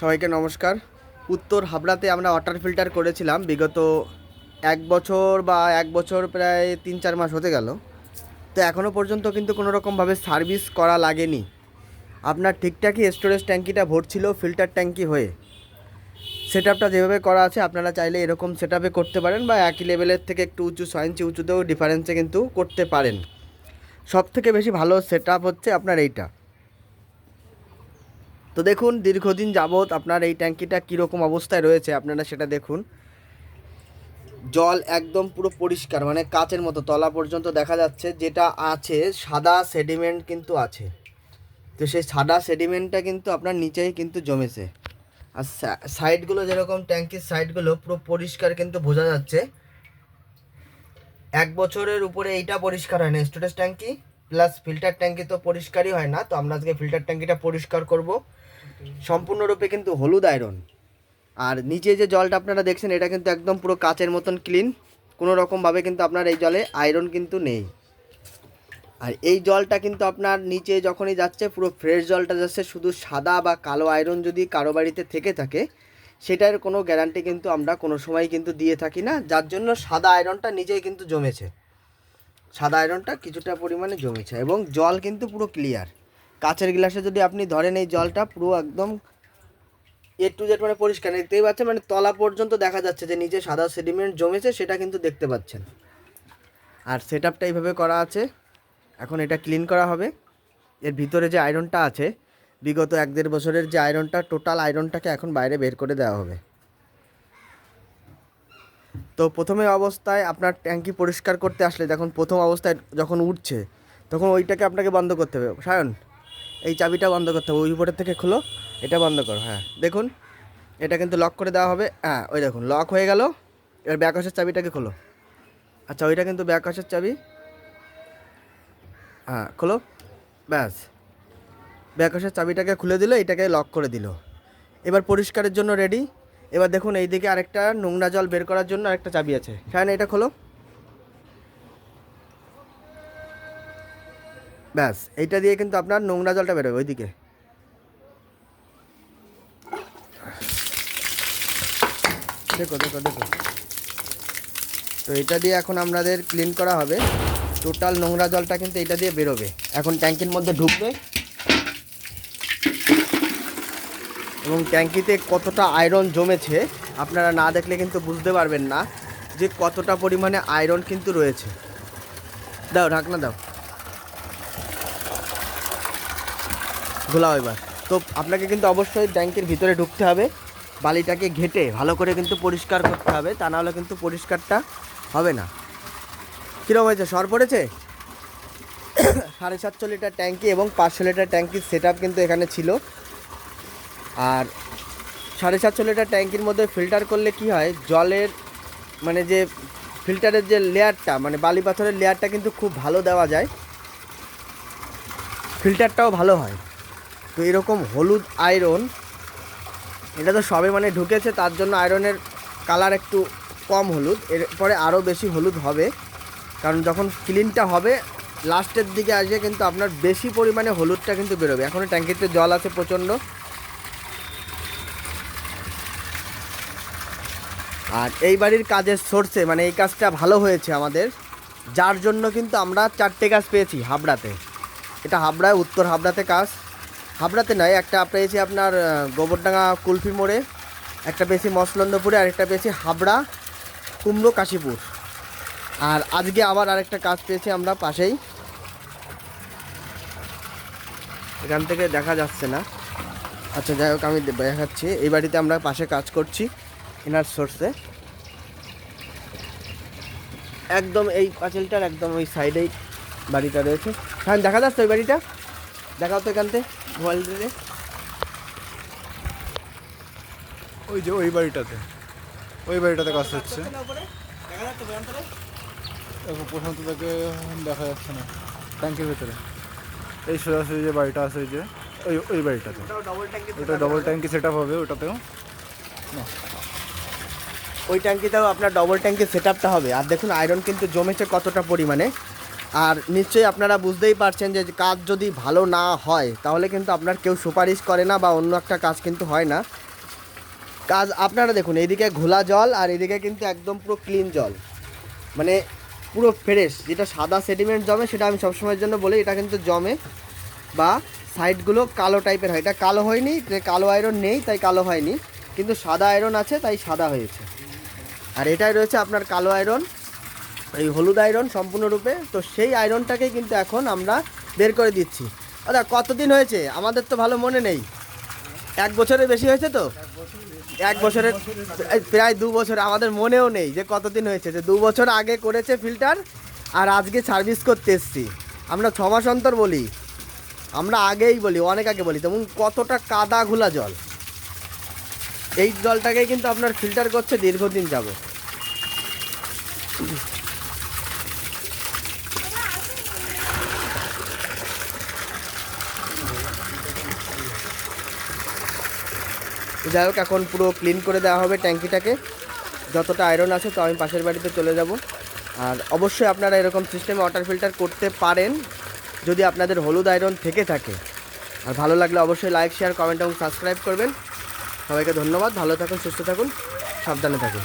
সবাইকে নমস্কার। উত্তর হাবড়াতে আমরা ওয়াটার ফিল্টার করেছিলাম, বিগত এক বছর বা এক বছর প্রায় তিন চার মাস হতে গেল। তো এখনও পর্যন্ত কিন্তু কোনো রকমভাবে সার্ভিস করা লাগেনি। আপনার ঠিকঠাকই স্টোরেজ ট্যাঙ্কিটা ভরছিল ফিল্টার ট্যাঙ্কি হয়ে। সেট আপটা যেভাবে করা আছে, আপনারা চাইলে এরকম সেট আপে করতে পারেন বা একই লেভেলের থেকে একটু উঁচু ছয় ইঞ্চি উঁচুতেও ডিফারেন্সে কিন্তু করতে পারেন। সব থেকে বেশি ভালো সেট হচ্ছে আপনার এইটা। তো দেখুন, দীর্ঘদিন যাবৎ আপনার এই ট্যাঙ্কিটা কীরকম অবস্থায় রয়েছে, আপনারা সেটা দেখুন। জল একদম পুরো পরিষ্কার মানে কাচের মতো, তলা পর্যন্ত দেখা যাচ্ছে যেটা আছে, সাদা সেডিমেন্ট কিন্তু আছে। তো সেই সাদা সেডিমেন্টটা কিন্তু আপনার নিচেই কিন্তু জমেছে। আর সাইডগুলো যেরকম, ট্যাঙ্কির সাইডগুলো পুরো পরিষ্কার কিন্তু বোঝা যাচ্ছে। এক বছরের উপরে এইটা পরিষ্কার হয় না, স্টোরেজ ট্যাঙ্কি, প্লাস ফিল্টার ট্যাঙ্কি তো পরিষ্কারই হয় না, তো আমরা আজকে ফিল্টার ট্যাঙ্কিটা পরিষ্কার করব। সম্পূর্ণরূপে কিন্তু হলুদ আয়রন। আর নিচে যে জলটা আপনারা দেখছেন, এটা কিন্তু একদম পুরো কাচের মতন ক্লিন। কোনো রকমভাবে কিন্তু আপনার এই জলে আয়রন কিন্তু নেই। আর এই জলটা কিন্তু আপনার নিচে যখনই যাচ্ছে, পুরো ফ্রেশ জলটা যাচ্ছে, শুধু সাদা বা কালো আয়রন যদি কারও বাড়িতে থেকে থাকে, সেটার কোনো গ্যারান্টি কিন্তু আমরা কোনো সময় কিন্তু দিয়ে থাকি না। যার জন্য সাদা আয়রনটা নিজেই কিন্তু জমেছে। সাদা আয়রনটা কিছুটা পরিমাণে জমেছে এবং জল কিন্তু পুরো ক্লিয়ার। কাচের গ্লাসে যদি আপনি ধরেন এই জলটা পুরো একদম এ টু জেড মানে পরিষ্কার, দেখতেই পাচ্ছেন? মানে তলা পর্যন্ত দেখা যাচ্ছে যে নিচে সাদা সেডিমেন্ট জমেছে, সেটা কিন্তু দেখতে পাচ্ছেন। আর সেট আপটা এইভাবে করা আছে। এখন এটা ক্লিন করা হবে। এর ভিতরে যে আয়রনটা আছে, বিগত এক দেড় বছরের যে আয়রনটা টোটাল আয়রনটাকে এখন বাইরে বের করে দেওয়া হবে। তো প্রথমে অবস্থায় আপনার ট্যাঙ্কি পরিষ্কার করতে আসলে, যখন প্রথম অবস্থায় যখন উঠছে, তখন ওইটাকে আপনাকে বন্ধ করতে হবে। সায়ন এই চাবিটা বন্ধ করতে হবে, ওই উপরের থেকে খুলো, এটা বন্ধ করো হ্যাঁ। দেখুন, এটা কিন্তু লক করে দেওয়া হবে হ্যাঁ ওই দেখুন লক হয়ে গেল, এবার ব্যাক হাসের চাবিটাকে খোলো। আচ্ছা ওইটা কিন্তু ব্যাক হাসের চাবি হ্যাঁ খোলো, ব্যাস। ব্যাক হাসের চাবিটাকে খুলে দিল, এটাকে লক করে দিল। এবার পরিষ্কারের জন্য রেডি এবার দেখুন এই দিকে আরেকটা নোংরা জল বের করার জন্য আরেকটা চাবি আছে। সায়ন এটা খোলো। ব্যাস, এইটা দিয়ে কিন্তু আপনার নোংরা জলটা বেরোবে ওইদিকে। দেখো দেখো দেখো। তো এটা দিয়ে এখন আপনাদের ক্লিন করা হবে। টোটাল নোংরা জলটা কিন্তু এটা দিয়ে বেরোবে। এখন ট্যাঙ্কির মধ্যে ঢুকবে। এবং ট্যাঙ্কিতে কতটা আয়রন জমেছে, আপনারা না দেখলে কিন্তু বুঝতে পারবেন না যে কতটা পরিমাণে আয়রন কিন্তু রয়েছে। দাও, ঢাকনা দাও। ঘোলাও এবার। তো আপনাকে কিন্তু অবশ্যই ট্যাঙ্কের ভিতরে ঢুকতে হবে। বালিটাকে ঘেটে ভালো করে কিন্তু পরিষ্কার করতে হবে, তা নাহলে কিন্তু পরিষ্কারটা হবে না। কীরকম হয়েছে? সর পড়েছে? সাড়ে সাতশো লিটার ট্যাঙ্কি এবং পাঁচশো লিটার ট্যাঙ্কির সেট কিন্তু এখানে ছিল। আর সাড়ে সাতশো লিটার ট্যাঙ্কির মধ্যে ফিল্টার করলে কি হয়? জলের মানে যে ফিল্টারের যে লেয়ারটা মানে বালি পাথরের লেয়ারটা কিন্তু খুব ভালো দেওয়া যায়। ফিল্টারটাও ভালো হয়। তো এরকম হলুদ আয়রন এটা তো সবে মানে ঢুকেছে, তার জন্য আয়রনের কালার একটু কম হলুদ। এরপরে আরও বেশি হলুদ হবে, কারণ যখন ক্লিনটা হবে লাস্টের দিকে আসবে, কিন্তু আপনার বেশি পরিমাণে হলুদটা কিন্তু বেরোবে। এখনও ট্যাঙ্কিতে জল আছে প্রচণ্ড। আর এই বাড়ির কাজের সোর্সে মানে এই কাজটা ভালো হয়েছে আমাদের, যার জন্য কিন্তু আমরা চারটে কাজ পেয়েছি হাবড়াতে। এটা হাবড়ায় উত্তর হাবড়াতে কাজ। হাবড়াতে নয়, একটা পেয়েছি আপনার গোবরডাঙ্গা কুলফি মোড়ে, একটা পেয়েছি মসলন্দপুরে আর একটা পেয়েছি হাবড়া, কুমড়ো কাশীপুর। আর আজকে আবার আরেকটা কাজ পেয়েছি আমরা পাশেই। এখান থেকে দেখা যাচ্ছে না। আচ্ছা যাই হোক, আমি দেখাচ্ছি। এই বাড়িতে আমরা পাশে কাজ করছি এনার সোর্সে। একদম এই পাঁচিলটার একদম ওই সাইডেই বাড়িটা রয়েছে। হ্যাঁ দেখা যাচ্ছে ওই বাড়িটা? দেখাও তো এখান মোবাইল ওই যে ওই বাড়িটাতে। ওই বাড়িটাতে কাজ হচ্ছে। দেখা? এখন প্রশান্ত থেকে দেখা যাচ্ছে না। ট্যাঙ্কের ভিতরে। এই সোজাসুজি যে বাড়িটা আছে ওই যে ওই ওই বাড়িটাতে। ডবল ট্যাঙ্কি ওটা ডবল ট্যাঙ্কি সেট হবে ওটাতেও। ওই ট্যাঙ্কিতেও আপনার ডবল ট্যাঙ্কির সেট আপটা হবে। আর দেখুন আয়রন কিন্তু জমেছে কতটা পরিমাণে। আর নিশ্চয়ই আপনারা বুঝতেই পারছেন যে কাজ যদি ভালো না হয়, তাহলে কিন্তু আপনার কেউ সুপারিশ করে না বা অন্য একটা কাজ কিন্তু হয় না। কাজ আপনারা দেখুন, এইদিকে ঘোলা জল আর এদিকে কিন্তু একদম পুরো ক্লিন জল। মানে পুরো ফ্রেশ যেটা সাদা সেডিমেন্ট জমে সেটা আমি সবসময়ের জন্য বলি, এটা কিন্তু জমে বা সাইডগুলো কালো টাইপের হয়। এটা কালো হয়নি, যে কালো আয়রন নেই, তাই কালো হয়নি। কিন্তু সাদা আয়রন আছে, তাই সাদা হয়েছে। আর এটাই রয়েছে আপনার কালো আয়রন এই হলুদ আয়রন সম্পূর্ণরূপে। তো সেই আয়রনটাকেই কিন্তু এখন আমরা বের করে দিচ্ছি। দাদা, কতদিন হয়েছে? আমাদের তো ভালো মনে নেই। এক বছরের বেশি হয়েছে তো? এক বছরের প্রায় দু বছর, আমাদের মনেও নেই যে কতদিন হয়েছে। যে দু বছর আগে করেছে ফিল্টার, আর আজকে সার্ভিস করতে এসছি। আমরা ছ মাস অন্তর বলি। আমরা আগেই বলি, অনেক আগে বলি। তেমন কতটা কাদা ঘোলা জল। এই জলটাকে কিন্তু আপনার ফিল্টার করছে দীর্ঘদিন যাব যাই হোক, এখন পুরো ক্লিন করে দেওয়া হবে ট্যাঙ্কিটাকে। যতটা আয়রন আছে, তো আমি পাশের বাড়িতে চলে যাব। আর অবশ্যই আপনারা এরকম সিস্টেমে ওয়াটার ফিল্টার করতে পারেন, যদি আপনাদের হলুদ আয়রন থেকে থাকে। আর ভালো লাগলে অবশ্যই লাইক শেয়ার কমেন্ট এবং সাবস্ক্রাইব করবেন। সবাইকে ধন্যবাদ, ভালো থাকুন, সুস্থ থাকুন, সাবধানে থাকুন।